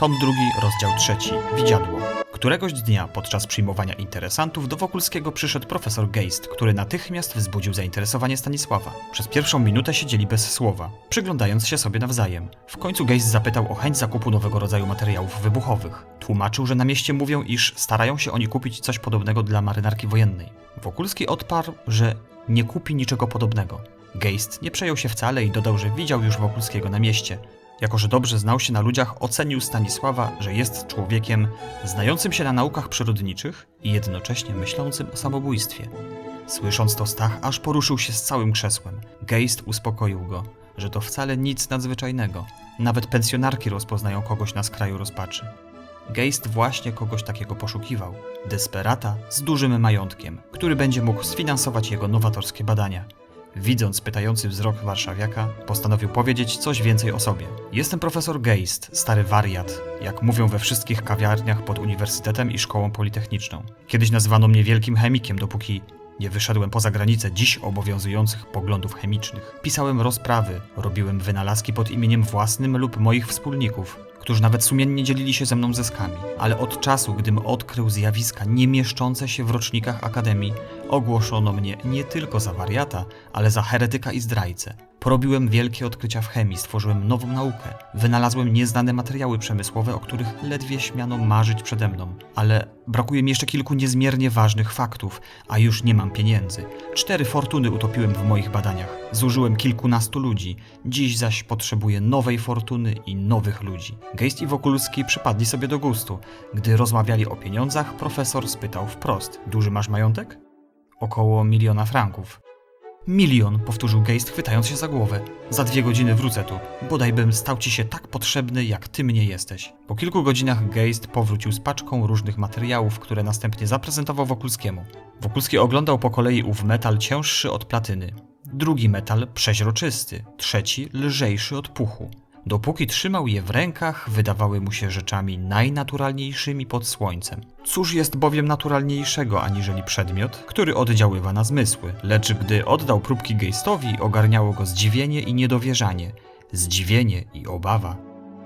Tom drugi, rozdział trzeci. Widziadło. Któregoś dnia podczas przyjmowania interesantów do Wokulskiego przyszedł profesor Geist, który natychmiast wzbudził zainteresowanie Stanisława. Przez pierwszą minutę siedzieli bez słowa, przyglądając się sobie nawzajem. W końcu Geist zapytał o chęć zakupu nowego rodzaju materiałów wybuchowych. Tłumaczył, że na mieście mówią, iż starają się oni kupić coś podobnego dla marynarki wojennej. Wokulski odparł, że nie kupi niczego podobnego. Geist nie przejął się wcale i dodał, że widział już Wokulskiego na mieście. Jako, że dobrze znał się na ludziach, ocenił Stanisława, że jest człowiekiem znającym się na naukach przyrodniczych i jednocześnie myślącym o samobójstwie. Słysząc to Stach, aż poruszył się z całym krzesłem. Geist uspokoił go, że to wcale nic nadzwyczajnego. Nawet pensjonarki rozpoznają kogoś na skraju rozpaczy. Geist właśnie kogoś takiego poszukiwał. Desperata z dużym majątkiem, który będzie mógł sfinansować jego nowatorskie badania. Widząc pytający wzrok warszawiaka, postanowił powiedzieć coś więcej o sobie. Jestem profesor Geist, stary wariat, jak mówią we wszystkich kawiarniach pod uniwersytetem i szkołą politechniczną. Kiedyś nazywano mnie wielkim chemikiem, dopóki nie wyszedłem poza granice dziś obowiązujących poglądów chemicznych. Pisałem rozprawy, robiłem wynalazki pod imieniem własnym lub moich wspólników, którzy nawet sumiennie dzielili się ze mną zyskami. Ale od czasu, gdym odkrył zjawiska nie mieszczące się w rocznikach Akademii, ogłoszono mnie nie tylko za wariata, ale za heretyka i zdrajcę. Porobiłem wielkie odkrycia w chemii, stworzyłem nową naukę, wynalazłem nieznane materiały przemysłowe, o których ledwie śmiano marzyć przede mną. Ale brakuje mi jeszcze kilku niezmiernie ważnych faktów, a już nie mam pieniędzy. Cztery fortuny utopiłem w moich badaniach. Zużyłem kilkunastu ludzi, dziś zaś potrzebuję nowej fortuny i nowych ludzi. Geist i Wokulski przypadli sobie do gustu. Gdy rozmawiali o pieniądzach, profesor spytał wprost: Duży masz majątek? Około miliona franków. Milion, powtórzył Geist, chwytając się za głowę. Za dwie godziny wrócę tu. Bodaj bym stał ci się tak potrzebny, jak ty mnie jesteś. Po kilku godzinach Geist powrócił z paczką różnych materiałów, które następnie zaprezentował Wokulskiemu. Wokulski oglądał po kolei ów metal cięższy od platyny. Drugi metal przeźroczysty, trzeci lżejszy od puchu. Dopóki trzymał je w rękach, wydawały mu się rzeczami najnaturalniejszymi pod słońcem. Cóż jest bowiem naturalniejszego aniżeli przedmiot, który oddziaływa na zmysły, lecz gdy oddał próbki Geistowi, ogarniało go zdziwienie i niedowierzanie, zdziwienie i obawa.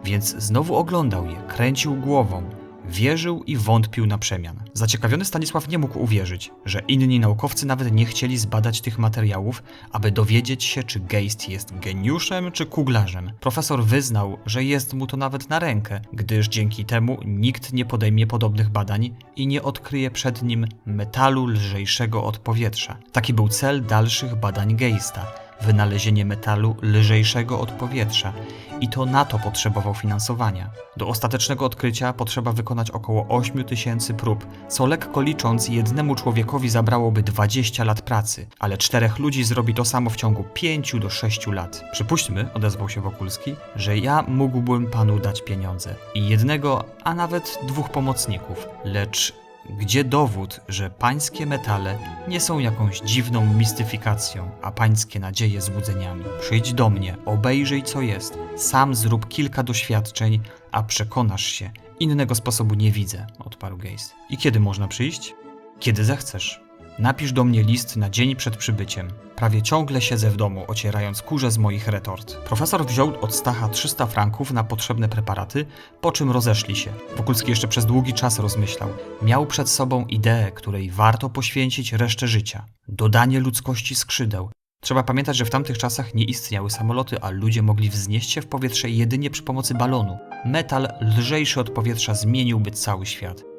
Więc znowu oglądał je, kręcił głową, wierzył i wątpił na przemian. Zaciekawiony Stanisław nie mógł uwierzyć, że inni naukowcy nawet nie chcieli zbadać tych materiałów, aby dowiedzieć się, czy Geist jest geniuszem czy kuglarzem. Profesor wyznał, że jest mu to nawet na rękę, gdyż dzięki temu nikt nie podejmie podobnych badań i nie odkryje przed nim metalu lżejszego od powietrza. Taki był cel dalszych badań Geista wynalezienie metalu lżejszego od powietrza i to na to potrzebował finansowania. Do ostatecznego odkrycia potrzeba wykonać około 8 tysięcy prób, co lekko licząc jednemu człowiekowi zabrałoby 20 lat pracy, ale czterech ludzi zrobi to samo w ciągu 5 do 6 lat. Przypuśćmy, odezwał się Wokulski, że ja mógłbym panu dać pieniądze i jednego, a nawet dwóch pomocników, lecz gdzie dowód, że pańskie metale nie są jakąś dziwną mistyfikacją, a pańskie nadzieje złudzeniami? Przyjdź do mnie, obejrzyj co jest, sam zrób kilka doświadczeń, a przekonasz się. Innego sposobu nie widzę, odparł Geist. I kiedy można przyjść? Kiedy zechcesz. Napisz do mnie list na dzień przed przybyciem. Prawie ciągle siedzę w domu, ocierając kurze z moich retort. Profesor wziął od Stacha 300 franków na potrzebne preparaty, po czym rozeszli się. Wokulski jeszcze przez długi czas rozmyślał. Miał przed sobą ideę, której warto poświęcić resztę życia. Dodanie ludzkości skrzydeł. Trzeba pamiętać, że w tamtych czasach nie istniały samoloty, a ludzie mogli wznieść się w powietrze jedynie przy pomocy balonu. Metal lżejszy od powietrza zmieniłby cały świat.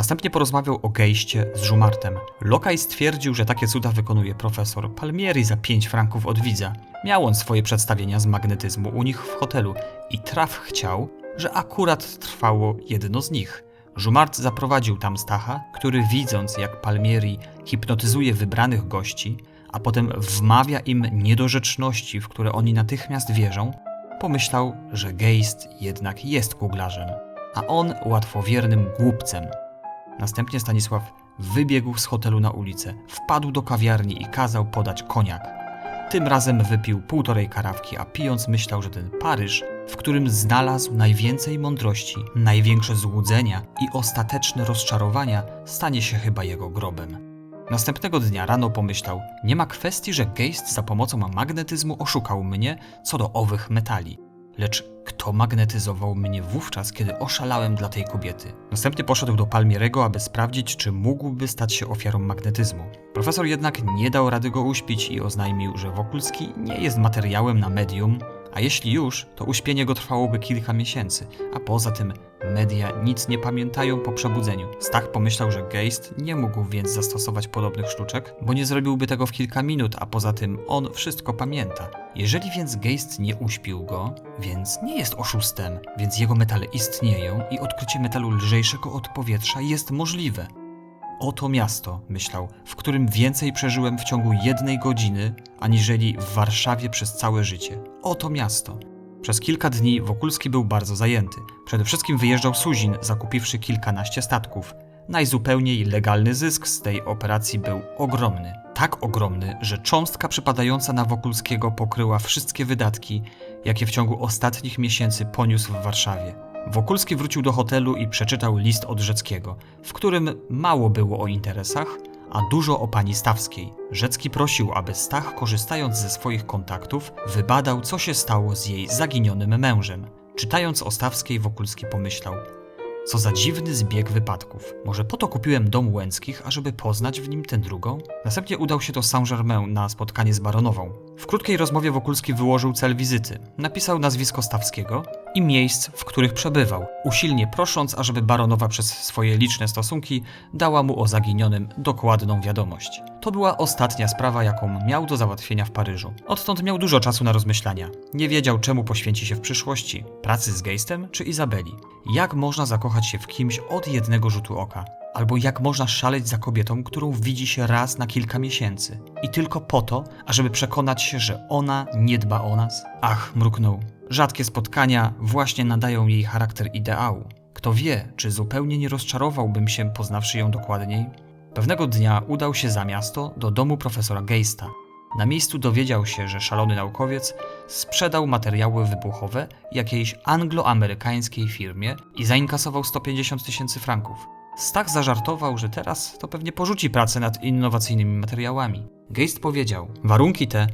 Następnie porozmawiał o gejście z Żumartem. Lokaj stwierdził, że takie cuda wykonuje profesor Palmieri za 5 franków od widza. Miał on swoje przedstawienia z magnetyzmu u nich w hotelu i traf chciał, że akurat trwało jedno z nich. Żumart zaprowadził tam Stacha, który widząc jak Palmieri hipnotyzuje wybranych gości, a potem wmawia im niedorzeczności, w które oni natychmiast wierzą, pomyślał, że Geist jednak jest kuglarzem, a on łatwowiernym głupcem. Następnie Stanisław wybiegł z hotelu na ulicę, wpadł do kawiarni i kazał podać koniak. Tym razem wypił półtorej karawki, a pijąc myślał, że ten Paryż, w którym znalazł najwięcej mądrości, największe złudzenia i ostateczne rozczarowania, stanie się chyba jego grobem. Następnego dnia rano pomyślał, nie ma kwestii, że Geist za pomocą magnetyzmu oszukał mnie co do owych metali. Lecz kto magnetyzował mnie wówczas, kiedy oszalałem dla tej kobiety? Następnie poszedł do Palmierego, aby sprawdzić, czy mógłby stać się ofiarą magnetyzmu. Profesor jednak nie dał rady go uśpić i oznajmił, że Wokulski nie jest materiałem na medium, a jeśli już, to uśpienie go trwałoby kilka miesięcy, a poza tym media nic nie pamiętają po przebudzeniu. Stach pomyślał, że Geist nie mógł więc zastosować podobnych sztuczek, bo nie zrobiłby tego w kilka minut, a poza tym on wszystko pamięta. Jeżeli więc Geist nie uśpił go, więc nie jest oszustem, więc jego metale istnieją i odkrycie metalu lżejszego od powietrza jest możliwe. Oto miasto, myślał, w którym więcej przeżyłem w ciągu jednej godziny, aniżeli w Warszawie przez całe życie. Oto miasto. Przez kilka dni Wokulski był bardzo zajęty. Przede wszystkim wyjeżdżał Suzin, zakupiwszy kilkanaście statków. Najzupełniej legalny zysk z tej operacji był ogromny. Tak ogromny, że cząstka przypadająca na Wokulskiego pokryła wszystkie wydatki, jakie w ciągu ostatnich miesięcy poniósł w Warszawie. Wokulski wrócił do hotelu i przeczytał list od Rzeckiego, w którym mało było o interesach, a dużo o pani Stawskiej. Rzecki prosił, aby Stach, korzystając ze swoich kontaktów, wybadał, co się stało z jej zaginionym mężem. Czytając o Stawskiej, Wokulski pomyślał: Co za dziwny zbieg wypadków. Może po to kupiłem dom Łęckich, ażeby poznać w nim tę drugą? Następnie udał się do Saint-Germain na spotkanie z baronową. W krótkiej rozmowie Wokulski wyłożył cel wizyty. Napisał nazwisko Stawskiego i miejsc, w których przebywał, usilnie prosząc, ażeby baronowa przez swoje liczne stosunki dała mu o zaginionym dokładną wiadomość. To była ostatnia sprawa, jaką miał do załatwienia w Paryżu. Odtąd miał dużo czasu na rozmyślania. Nie wiedział, czemu poświęci się w przyszłości: pracy z Geistem czy Izabeli. Jak można zakochać się w kimś od jednego rzutu oka? Albo jak można szaleć za kobietą, którą widzi się raz na kilka miesięcy i tylko po to, ażeby przekonać się, że ona nie dba o nas? Ach, mruknął. Rzadkie spotkania właśnie nadają jej charakter ideału. Kto wie, czy zupełnie nie rozczarowałbym się, poznawszy ją dokładniej? Pewnego dnia udał się za miasto do domu profesora Geista. Na miejscu dowiedział się, że szalony naukowiec sprzedał materiały wybuchowe jakiejś angloamerykańskiej firmie i zainkasował 150 tysięcy franków. Stach zażartował, że teraz to pewnie porzuci pracę nad innowacyjnymi materiałami. Geist powiedział: Warunki te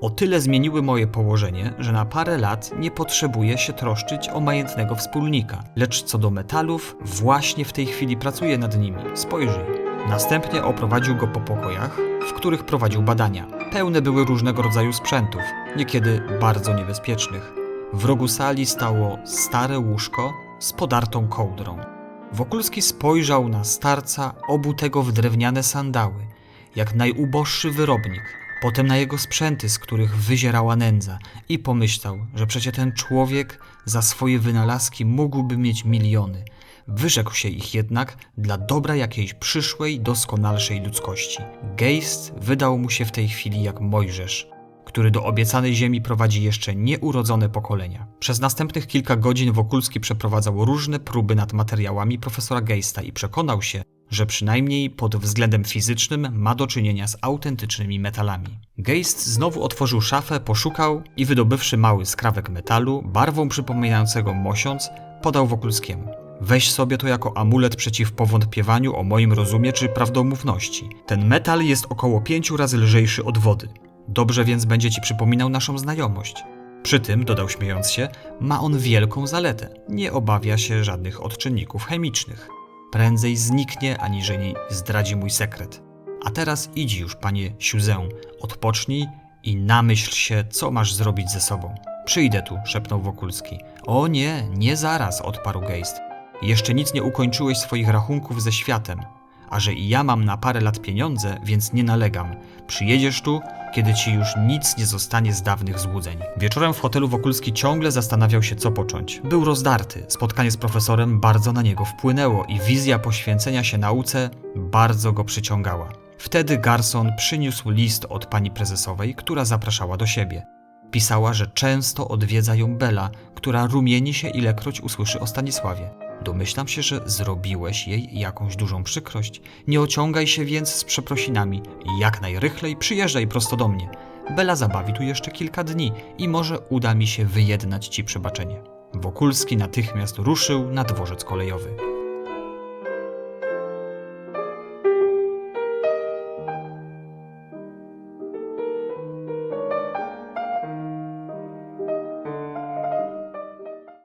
o tyle zmieniły moje położenie, że na parę lat nie potrzebuję się troszczyć o majętnego wspólnika, lecz co do metalów, właśnie w tej chwili pracuję nad nimi. Spojrzyj. Następnie oprowadził go po pokojach, w których prowadził badania. Pełne były różnego rodzaju sprzętów, niekiedy bardzo niebezpiecznych. W rogu sali stało stare łóżko z podartą kołdrą. Wokulski spojrzał na starca obutego w drewniane sandały, jak najuboższy wyrobnik, potem na jego sprzęty, z których wyzierała nędza i pomyślał, że przecie ten człowiek za swoje wynalazki mógłby mieć miliony. Wyrzekł się ich jednak dla dobra jakiejś przyszłej, doskonalszej ludzkości. Geist wydał mu się w tej chwili jak Mojżesz, który do obiecanej ziemi prowadzi jeszcze nieurodzone pokolenia. Przez następnych kilka godzin Wokulski przeprowadzał różne próby nad materiałami profesora Geista i przekonał się, że przynajmniej pod względem fizycznym ma do czynienia z autentycznymi metalami. Geist znowu otworzył szafę, poszukał i wydobywszy mały skrawek metalu, barwą przypominającego mosiąc, podał Wokulskiemu. Weź sobie to jako amulet przeciw powątpiewaniu o moim rozumie czy prawdomówności. Ten metal jest około pięciu razy lżejszy od wody. Dobrze więc będzie ci przypominał naszą znajomość. Przy tym, dodał śmiejąc się, ma on wielką zaletę. Nie obawia się żadnych odczynników chemicznych. Prędzej zniknie, aniżeli zdradzi mój sekret. A teraz idź już, panie Siuzę, odpocznij i namyśl się, co masz zrobić ze sobą. Przyjdę tu, szepnął Wokulski. O nie, nie zaraz, odparł Geist. Jeszcze nic nie ukończyłeś swoich rachunków ze światem. A że i ja mam na parę lat pieniądze, więc nie nalegam. Przyjedziesz tu, kiedy ci już nic nie zostanie z dawnych złudzeń. Wieczorem w hotelu Wokulski ciągle zastanawiał się, co począć. Był rozdarty, spotkanie z profesorem bardzo na niego wpłynęło i wizja poświęcenia się nauce bardzo go przyciągała. Wtedy Garson przyniósł list od pani prezesowej, która zapraszała do siebie. Pisała, że często odwiedza ją Bela, która rumieni się ilekroć usłyszy o Stanisławie. Domyślam się, że zrobiłeś jej jakąś dużą przykrość. Nie ociągaj się więc z przeprosinami jak najrychlej przyjeżdżaj prosto do mnie. Bela zabawi tu jeszcze kilka dni i może uda mi się wyjednać ci przebaczenie. Wokulski natychmiast ruszył na dworzec kolejowy.